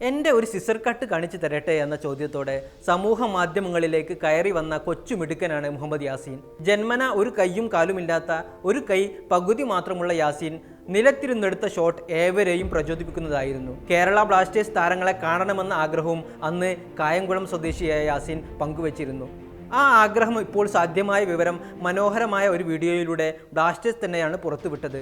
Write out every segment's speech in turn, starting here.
എന്റെ ഒരു scissor cut കാണിച്ചു തരട്ടെ എന്ന ചോദ്യത്തോടെ സമൂഹ മാധ്യമങ്ങളിലേക്ക് കയറി വന്ന കൊച്ചുമിടുക്കനാണ് മുഹമ്മദ് യാസീൻ. ജന്മന ഒരു കൈയും കാലുമില്ലാത്ത ഒരു കൈ പകുതി മാത്രമുള്ള യാസീൻ നിലത്തിരുന്നെടുത്ത ഷോട്ട് ഏവരെയും പ്രചോദിപ്പിക്കുന്നതായിരുന്നു. കേരള ബ്ലാസ്റ്റേഴ്സ് താരങ്ങളെ കാണണമെന്ന ആഗ്രഹവും അന്ന് കായംകുളം സ്വദേശിയായ യാസീൻ പങ്കുവച്ചിരുന്നു. ആ ആഗ്രഹം ഇപ്പോൾ സാധ്യമായ വിവരം മനോഹരമായ ഒരു വീഡിയോയിലൂടെ ബ്ലാസ്റ്റേഴ്സ് തന്നെയാണ് പുറത്തുവിട്ടത്.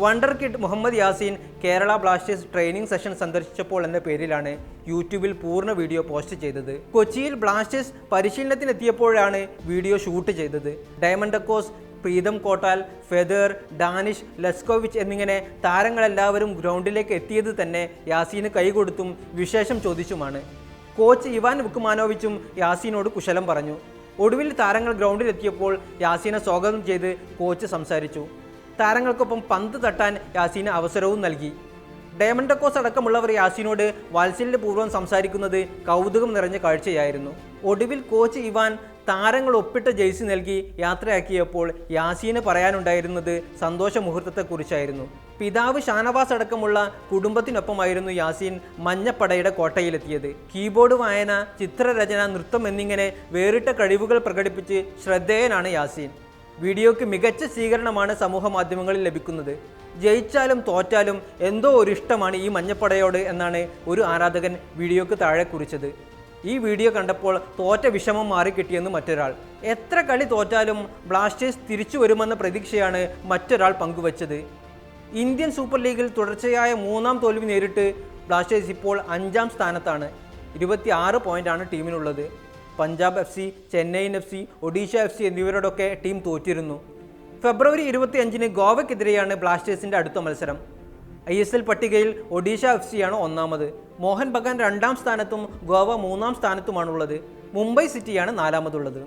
Wonder kid Muhammad Yaseen Kerala Blasters training session സന്ദർശിച്ചപ്പോൾ എന്ന പേരിലാണ് യൂട്യൂബിൽ പൂർണ വീഡിയോ പോസ്റ്റ് ചെയ്തത്. കൊച്ചിയിൽ ബ്ലാസ്റ്റേഴ്സ് പരിശീലനത്തിനെത്തിയപ്പോഴാണ് വീഡിയോ ഷൂട്ട് ചെയ്തത്. Diamantakos Pritam Kotal Fedor Danish Leskovic എന്നിങ്ങനെ താരങ്ങളെല്ലാവരും ഗ്രൗണ്ടിലേക്ക് എത്തിയത് തന്നെ യാസീന് കൈകൊടുത്തും വിശേഷം ചോദിച്ചുമാണ്. കോച്ച് ഇവാൻ വുക്കുമാനോവിച്ചും യാസീനോട് കുശലം പറഞ്ഞു. ഒടുവിൽ താരങ്ങൾ ഗ്രൗണ്ടിലെത്തിയപ്പോൾ യാസീനെ സ്വാഗതം ചെയ്ത് കോച്ച് സംസാരിച്ചു. താരങ്ങൾക്കൊപ്പം പന്ത് തട്ടാൻ യാസീന് അവസരവും നൽകി. ഡയമണ്ടക്കോസ് അടക്കമുള്ളവർ യാസീനോട് വാത്സല്യപൂർവം സംസാരിക്കുന്നത് കൗതുകം നിറഞ്ഞ കാഴ്ചയായിരുന്നു. ഒടുവിൽ കോച്ച് ഇവാൻ താരങ്ങൾ ഒപ്പിട്ട ജേഴ്സി നൽകി യാത്രയാക്കിയപ്പോൾ യാസീന് പറയാനുണ്ടായിരുന്നത് സന്തോഷ മുഹൂർത്തത്തെക്കുറിച്ചായിരുന്നു. പിതാവ് ഷാനവാസ് അടക്കമുള്ള കുടുംബത്തിനൊപ്പമായിരുന്നു യാസീൻ മഞ്ഞപ്പടയുടെ കോട്ടയിലെത്തിയത്. കീബോർഡ് വായന ചിത്രരചന നൃത്തം എന്നിങ്ങനെ വേറിട്ട കഴിവുകൾ പ്രകടിപ്പിച്ച് ശ്രദ്ധേയനാണ് യാസീൻ. വീഡിയോയ്ക്ക് മികച്ച സ്വീകരണമാണ് സമൂഹ മാധ്യമങ്ങളിൽ ലഭിക്കുന്നത്. ജയിച്ചാലും തോറ്റാലും എന്തോ ഒരു ഇഷ്ടമാണ് ഈ മഞ്ഞപ്പടയോട് എന്നാണ് ഒരു ആരാധകൻ വീഡിയോക്ക് താഴെ കുറിച്ചത്. ഈ വീഡിയോ കണ്ടപ്പോൾ തോറ്റ വിഷമം മാറിക്കിട്ടിയെന്ന് മറ്റൊരാൾ. എത്ര കളി തോറ്റാലും ബ്ലാസ്റ്റേഴ്സ് തിരിച്ചു വരുമെന്ന പ്രതീക്ഷയാണ് മറ്റൊരാൾ പങ്കുവച്ചത്. ഇന്ത്യൻ സൂപ്പർ ലീഗിൽ തുടർച്ചയായ മൂന്നാം തോൽവി നേരിട്ട് ബ്ലാസ്റ്റേഴ്സ് ഇപ്പോൾ അഞ്ചാം സ്ഥാനത്താണ്. ഇരുപത്തി പോയിന്റാണ് ടീമിനുള്ളത്. Punjab F C Chennaiyin F C Odisha F C എന്നിവരോടൊക്കെ team തോറ്റിരുന്നു. ഫെബ്രുവരി ഇരുപത്തി അഞ്ചിന് ഗോവയ്ക്കെതിരെയാണ് ബ്ലാസ്റ്റേഴ്സിന്റെ അടുത്ത മത്സരം. ഐ എസ് എൽ പട്ടികയിൽ ഒഡീഷ എഫ് സിയാണ് ഒന്നാമത്. മോഹൻ ബഗാൻ രണ്ടാം സ്ഥാനത്തും ഗോവ മൂന്നാം സ്ഥാനത്തുമാണുള്ളത്. മുംബൈ സിറ്റിയാണ് നാലാമതുള്ളത്.